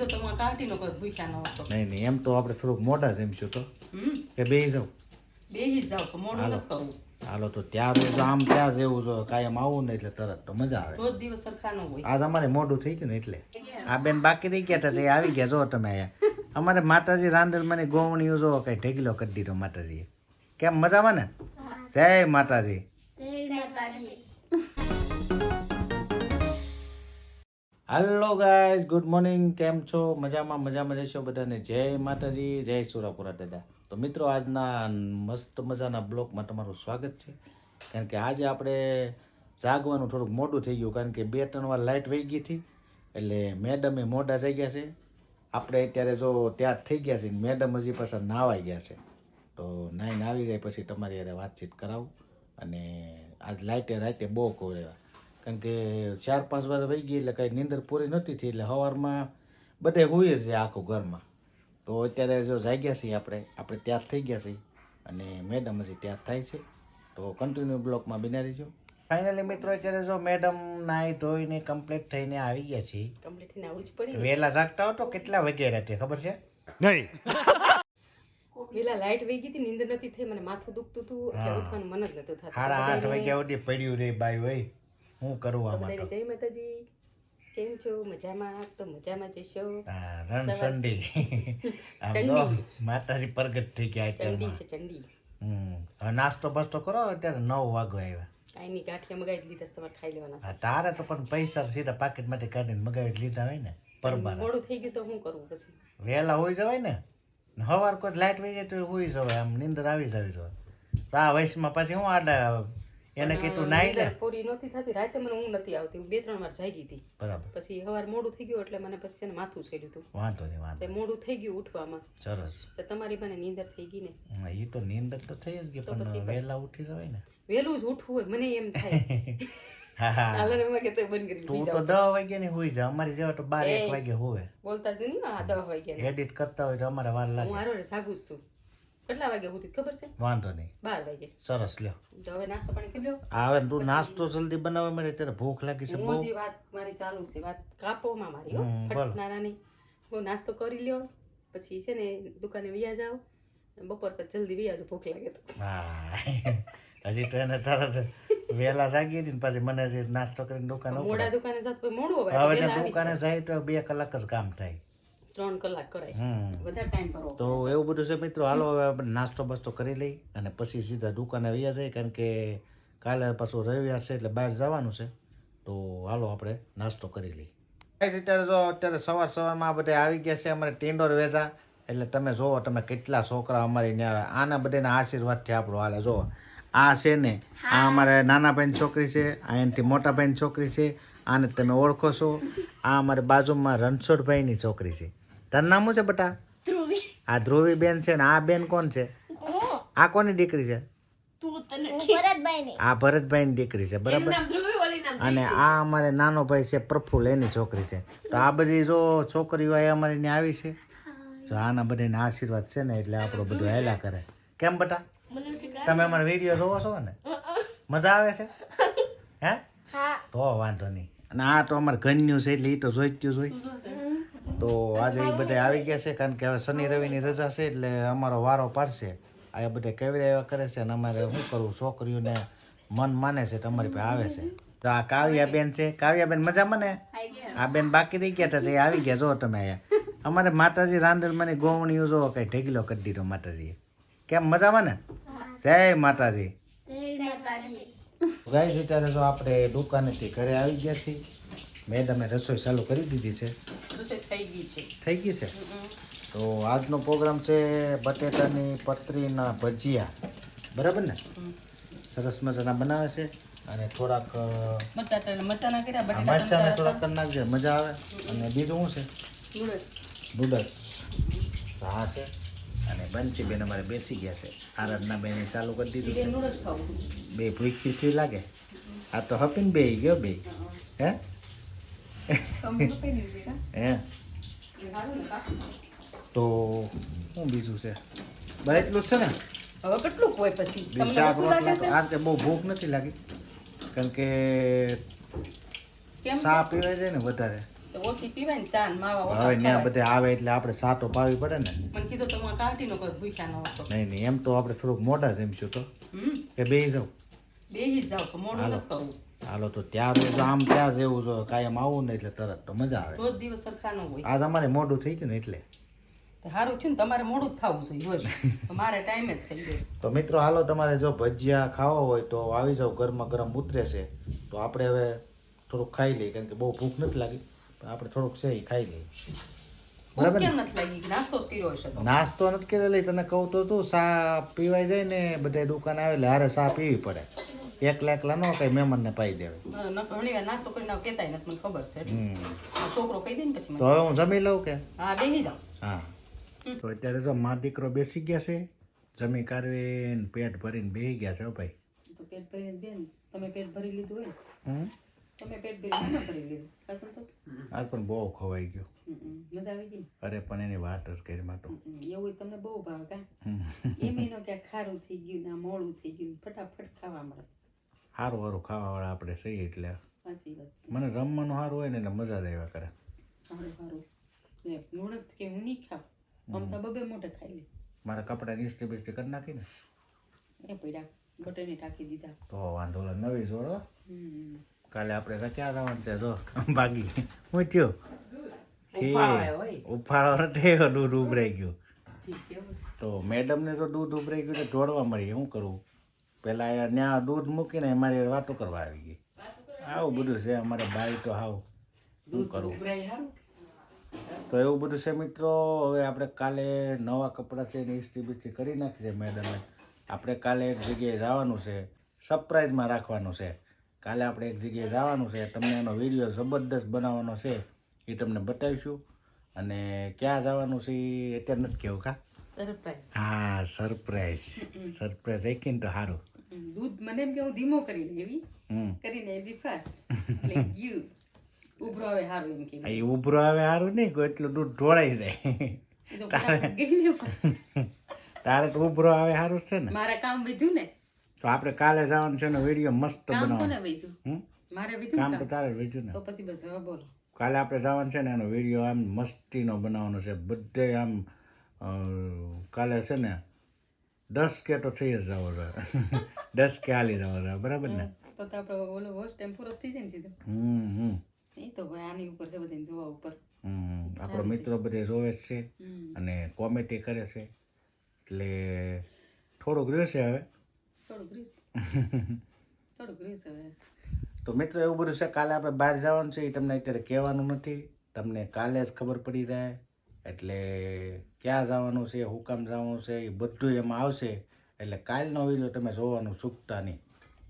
કીધું તો હું કાઢી લોકો ભૂખ્યા ન હતો. નહીં નહીં એમ તો આપણે થોડુંક મોટા જમશું તો. કે બે જાવ બે જાવ તો મોડું હાલો. નથી કરવું. હાલો તો ત્યારે તો આમ ત્યાં રહેવું જો કાયમ આવું ને એટલે તરત તો મજા આવે. રોજ દિવસ સરખા ન હોય. આજ અમારે મોઢું થઈ ગયું ને એટલે. આ બેન બાકી રહી ગયા હતા તે આવી ગયા જો તમે અહીંયા. અમારે માતાજી રાંધણ મને ગોવણીઓ જો કઈ ઢેગલો કરી દીધો માતાજીએ. કેમ મજામાં ને? જય માતાજી. હાલો ગાઈઝ ગુડ મોર્નિંગ કેમ છો? મજામાં મજામાં રહેશો બધાને? જય માતાજી, જય સુરાપુરા દાદા. તો મિત્રો, આજના મસ્ત મજાના બ્લોગમાં તમારું સ્વાગત છે. કારણ કે આજે આપણે જાગવાનું થોડુંક મોડું થઈ ગયું, કારણ કે બે, ત્રણ વાર લાઇટ વહી ગઈ હતી. એટલે મેડમે મોડા થઈ ગયા છે. આપણે અત્યારે જો ત્યાં થઈ ગયા છે મેડમ હજી પાછા નાવાઈ ગયા છે. તો નાઈને આવી જાય, પછી તમારી યારે વાતચીત કરાવું. અને આજ લાઇટે રાતે બહુ કોરેવા કારણ કે ચાર પાંચ વાર વહી ગઈ એટલે કાંઈ નીંદર પૂરી નહોતી થઈ એટલે સવારમાં બધે હોઈએ જ જાય આખું ઘરમાં. તો અત્યારે જો જાગ્યા છીએ આપણે આપણે ત્યાર થઈ ગયા છીએ અને મેડમ હજી ત્યાર થાય છે. તો કન્ટિન્યુ બ્લોકમાં બિના રહીજો. ફાઇનલી મિત્રો અત્યારે જો મેડમ નાઈ ધોઈને કમ્પ્લીટ થઈને આવી ગયા છીએ. કમ્પ્લીટ થઈને આવું જ પડી વહેલા જાગતા હો તો કેટલા વાગ્યા રાતે ખબર છે? નહીં. પેલા લાઈટ વહી ગઈ હતી નીંદર નથી થઈ મને માથું દુખતું હતું એટલે ઉઠવાનું મન જ નતું થતું. સાડા આઠ વાગ્યા સુધી પડ્યું રે બાઈ હોય હું કરવા માટે જય માતાજી કેમ છો? મજામાં? તો મજામાં જશો હા, આમ ચંડી. માતાજી પ્રગટ થઈ ગયા ચંડી છે ચંડી હમ નાસ્તો બસ્તો કરો અત્યારે નવ વાગો આવ્યા. કાંઈ નહીં ગાંઠિયા મગાવી લીધા તમારે ખાઈ લેવાના તારે તો પણ પૈસા સીધા પાકેટમાંથી કાઢીને મગાવી લીધા હોય ને પરબાર. મોડું થઈ ગયું તો શું કરવું પછી? વહેલા હોઈ જવાય ને સવાર હવાર કોઈ લાઇટ વહી જાય તો હોઈ જવાય આમ નીંદર આવી જવી જોઈએ તો આ વયસમાં પછી હું આડા એને કીધું નાઈ લે. પૂરી નહોતી થતી રાતે મને ઊંઘ નથી આવતી. હું બે ત્રણ વાર જાગી હતી. બરાબર. પછી સવાર મોડું થઈ ગયું એટલે મને પછી એને માથું છેડ્યું હતું. વાંધો નહીં વાંધો મોડું થઈ ગયું ઉઠવામાં. સરસ. તો તમારી મને નીંદર થઈ ગઈ ને. હા, ઈ તો નીંદર તો થઈ જ ગઈ પણ વહેલા ઉઠી જવાય ને. વહેલું જ ઉઠવું હોય મને એમ થાય. દસ બોલતા જ નહીં આ દહ વાગ્યા એડિટ કરતા હોય તો અમારે વાર લાગે. હું સાગુ છું. કેટલા વાગે સુધી? ખબર છે? વાંધો નહીં. બાર વાગે. સરસ લ્યો. તો હવે નાસ્તો પાણી કરી લ્યો. હવે તું નાસ્તો જલ્દી બનાવવા મળે ત્યારે ભૂખ લાગી છે બહુ. મોજી વાત મારી ચાલુ છે વાત કાપોમાં મારી હો. ફટ. નાની હું નાસ્તો કરી લ્યો પછી છે ને દુકાને વિયા જાવ બપોર પછી જલ્દી વિયા જો ભૂખ લાગે તો. હા હજી તો એને તરત વહેલા જાગી હતી ને પાછી મને નાસ્તો કરીને દુકાન મોડા દુકાને જાત મોડું હવે દુકાને જાય તો બે કલાક જ કામ થાય. ત્રણ કલાક કરાય. વધારે ટાઈમ કરો તો એવું બધું છે મિત્રો હાલો હવે આપણે નાસ્તો બાસ્તો કરી લઈ અને પછી સીધા દુકાને વયા જાય કારણ કે કાલે પાછું રવિવાર છે એટલે બહાર જવાનું છે. તો હાલો આપણે નાસ્તો કરી લઈ. અત્યારે જો અત્યારે સવાર સવારમાં બધે આવી ગયા છે અમારે ટેન્ડોર વેચા એટલે તમે જોવો તમે કેટલા છોકરા અમારી ત્યાં આના બધાના આશીર્વાદથી આપણો હાલે જુઓ આ છે ને આ અમારે નાના ભાઈની છોકરી છે આ એનાથી મોટા ભાઈની છોકરી છે આને તમે ઓળખો છો. આ અમારી બાજુમાં રણછોડભાઈની છોકરી છે. તારું નામ શું છે બટા? આ ધ્રુવી બેન છે ને આ બેન કોણ છે? આ કોની દીકરી છે? આ ભરતભાઈની દીકરી છે બરાબર? અને આ અમારે નાનો ભાઈ છે પ્રફુલ એની છોકરી છે. તો આ બધી જો છોકરીઓ એ અમારી ત્યાં આવી છે? જો આના બધાને આશીર્વાદ છે ને એટલે આપણો બધું હેલા કરે. કેમ બટા? તમે અમારા વીડિયો જોવો છો ને? મજા આવે છે? હે. તો વાંધો નહીં. અને આ તો અમારે ઘરનું છે એટલે એ તો જોઈ જોઈ તો આજે એ બધા આવી ગયા છે કારણ કે હવે શનિ રવિની રજા છે એટલે અમારો વારો પાડશે. આ બધા કેવી એવા કરે છે અને અમારે શું કરવું? છોકરીઓને મન માને છે તમારી પાસે આવે છે. તો આ કાવ્યાબેન છે. કાવ્યાબેન મજામાં ને આ બેન બાકી રહી ગયા હતા તે આવી ગયા. જો તમે અહીંયા. અમારે માતાજી રાંધણ મને ગોવણીઓ જો કઈ ઢેગલો કરી દીધો માતાજીએ. કેમ? મજામાં ને જય માતાજી. ગાઈસ અત્યારે જો આપણે દુકાનેથી ઘરે આવી ગયા છીએ. મેડમે રસોઈ ચાલુ કરી દીધી છે. થઈ ગઈ છે. થઈ ગઈ છે? તો આજનો પ્રોગ્રામ છે બટેટાની પતરીના ભજીયા. બરાબર ને? સરસ મજાના બનાવે છે અને થોડાક મરચાંને થોડાક કરી નાખજે મજા આવે. અને બીજું શું છે? નૂડલ્સ. નૂડલ્સ. હા છે. અને બંસીબેન અમારે બેસી ગયા છે. આરાધના બેને ચાલુ કરી દીધું બે છે. બે ભૂખી થી લાગે. આ તો હપીને બે ગયો બે. હે? હે? તો શું બીજું છે? બસ એટલું છે ને? હવે કેટલું હોય પછી? છે તો આ રીતે બહુ ભૂખ નથી લાગી. કારણ કે સાપ ચા પીવાય જાય ને વધારે. તો ઓછી પીવાય ને ચા ને માવા હવે ઓછા ત્યાં બધે આવે એટલે આપણે સાટો પાવી પડે ને. મને કીધું તમે કાઢી નો કોઈ ભૂખ્યા ન હતો નહીં નહીં એમ તો આપણે થોડુંક મોઢા જમશું તો. કે બેહી જાવ બેહી જાવ તો મોડું. નથી કરવું. હાલો તો ત્યાં તો આમ ત્યાં રહેવું જો કાયમ આવું ને એટલે તરત તો મજા આવે. રોજ દિવસ સરખા ન હોય. આજ અમારે મોડું થઈ ગયું ને એટલે. સારું થયું ને તમારે મોડું જ થવું જોઈએ હોય. તો મારે ટાઈમે જ થઈ ગયો. તો મિત્રો હાલો તમારે જો ભજીયા ખાવા હોય તો આવી જાવ ગરમા ગરમ ઉતરે છે. તો આપણે હવે થોડુંક ખાઈ લઈએ કારણ કે બહુ ભૂખ નથી લાગી. આપણે થોડુંક છે એ ખાઈ લઈએ. બરાબર? નથી નાસ્તો કર્યો નથી કરેલો તને કહું તો તું સા પીવાય જાય ને બધા દુકાન આવે એટલે હારે સા પીવી પડે. એકલા એકલા નો કઈ પાઈ દેવે. ન- ઘણી વાર નાસ્તો કરીને નથી મને ખબર છે છોકરો કહી દે ને પછી તો હવે હું જમી લઉં કે? હા બેસી જાઉં હા. તો અત્યારે તો મા દીકરો બેસી ગયા છે જમી કાઢવીને પેટ ભરીને બેસી ગયા છે ભાઈ. તો પેટ ભરીને બેન તમે પેટ ભરી લીધું હોય ને. હમ પેટ ભરીને ન ભરી લીધું. કા સંતોષ આજ પણ બહુ ખવાઈ ગયું. મજા આવી ગઈ? અરે પણ એની વાત જ કરી માટો. એવું તમને બહુ ભાવ કા? એ એમ નો ક્યાંક ખારું થઈ ગયું ના મોડું થઈ ગયું ફટાફટ ખાવા મળે. સારું સારું ખાવાવાળા આપણે સહી એટલે. સાચી વાત મને જમવાનું સારું હોય ને એટલે મજા જ આવ્યા કરે. સારું સારું ને જ કે હું નહીં ખાવ? આમ તો બબે મોઢે ખાઈ લે. મારા કપડાં ઇસ્ત્રી બિસ્ત્રી કરી નાખીને એ પડ્યા. બટને ટાંકી દીધા. તો વાંધો નવી જોડો. હમ. કાલે આપણે તો ક્યાં જવાનું છે? જો ભાગી હું થયો? ઉફાળો નથી દૂધ ઉભરાઈ ગયું? તો મેડમને તો દૂધ ઉભરાઈ ગયું તો ઢોળવા મળી શું કરું? પેલા ત્યાં દૂધ મૂકીને મારી વાતો કરવા આવી ગઈ. આવું બધું છે અમારે બાઈ તો હાવ. શું કરવું તો એવું બધું છે મિત્રો હવે આપણે કાલે નવા કપડાં છે ને ઇસ્ત્રી બિસ્ત્રી કરી નાખી છે મેડમે. આપણે કાલે એક જગ્યાએ જવાનું છે. સરપ્રાઈઝમાં રાખવાનું છે. કાલે આપણે એક જગ્યાએ જવાનું છે. તમને એનો વીડિયો જબરદસ્ત બનાવવાનો છે એ તમને બતાવીશું. અને ક્યાં જવાનું છે એ અત્યારે નથી કેવું કા? હા સરપ્રાઈઝ સરપ્રાઈઝ રાખીને તો સારું દૂધ મને એમ કે હું ધીમો કરી હમ. કરીને એઝી ફાસ્ટ એટલે ગયું ઉભરો આવે સારું એમ કે એ ઉભરો આવે સારું નહીં કોઈ એટલું દૂધ ઢોળાઈ જાય. તારે તો ઉભરો આવે સારું છે ને. મારે કામ વધ્યું ને તો આપણે કાલે જવાનું છે ને વીડિયો મસ્ત બનાવવાનો. કામ તો તારે વેચ્યું ને. તો પછી બસ હવે બોલો. કાલે આપણે જવાનું છે ને એનો વીડિયો આમ મસ્તીનો બનાવવાનો છે. બધે આમ કાલે છે ને દસ કે તો થઈ જ જવો છે દસ કે હાલી જવો છે બરાબર ને? તો તો આપણે ઓલો વોશ ટાઈમ પૂરો થઈ જાય ને સીધો? હમ હમ. એ તો ભાઈ આની ઉપર છે બધાને જોવા ઉપર. હમ આપણો મિત્રો બધે જોવે છે અને કોમેડી કરે છે. એટલે થોડુંક રહેશે હવે. થોડું ગ્રીસ. થોડું ગ્રીસ હવે. તો મિત્રો એવું બધું છે કાલે આપણે બહાર જવાનું છે એ તમને અત્યારે કહેવાનું નથી. તમને કાલે જ ખબર પડી જાય એટલે ક્યાં જવાનું છે હું કામ જવાનું છે એ બધું એમાં આવશે. એટલે કાલનો વીડિયો તમે જોવાનું ચૂકતા નહીં.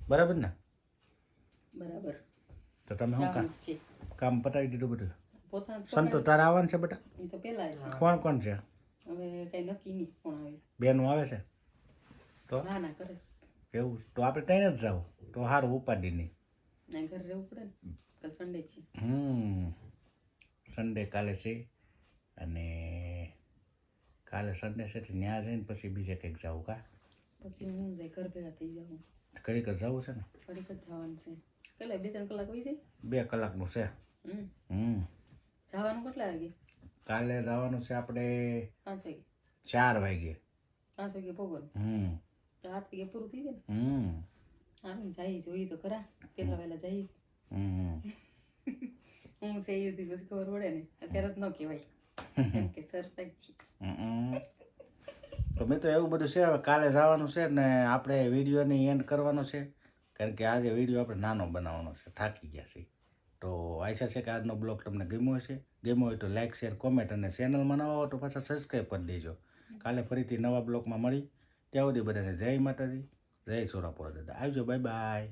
બરાબર ને? બરાબર. તો તમે શું કામ કામ પતાવી દીધું બધું? સંતો તારા આવવાનું છે બેટા? કોણ કોણ છે? હવે કઈ નક્કી નહીં કોણ આવે. બેનું આવે છે? તો? ના ના કરે એવું તો આપણે ત્યાં જ જાવ તો સારું ઉપાડી નહીં. ના ઘરે રહેવું પડે ને. કાલ સન્ડે છે. હમ. સન્ડે કાલે છે અને કાલે સન્ડે છે એટલે ત્યાં જઈને પછી બીજે કંઈક જવું કા? પછી હું જાય ઘર ભેગા થઈ જાઉં. ઘડીક જ જવું છે ને? ઘડીક જ જવાનું છે. કેટલા બે ત્રણ કલાક હોય છે? બે કલાકનું છે. હમ. હમ. જવાનું કેટલા વાગે? કાલે જવાનું છે આપણે પાંચ વાગે. ચાર વાગે. પાંચ વાગે પોગવાનું હમ. તો આઠ વાગે પૂરું થઈ જાય ને? હમ. હારું જઈશ જોઈએ તો ખરા. પેલા વહેલા જઈશ. હમ હું છે એ પછી ખબર પડે ને. અત્યારે જ ન કહેવાય. કેમ કે સરપ્રાઈઝ છે. તો મિત્રો એવું બધું છે? હવે કાલે જવાનું છે ને આપણે વિડીયોની એન્ડ કરવાનો છે. કારણ કે આજે વીડિયો આપણે નાનો બનાવવાનો છે. થાકી ગયા છે તો આશા છે કે આજનો બ્લોગ તમને ગમ્યો હશે. ગમ્યો હોય તો લાઇક શેર કોમેન્ટ અને ચેનલમાં નવા હો તો પાછા સબસ્ક્રાઈબ કરી દેજો. કાલે ફરીથી નવા બ્લોગમાં મળી. ત્યાં સુધી બધાને જય માતાજી જય સોરાપુરા દાદા. આવજો બાય બાય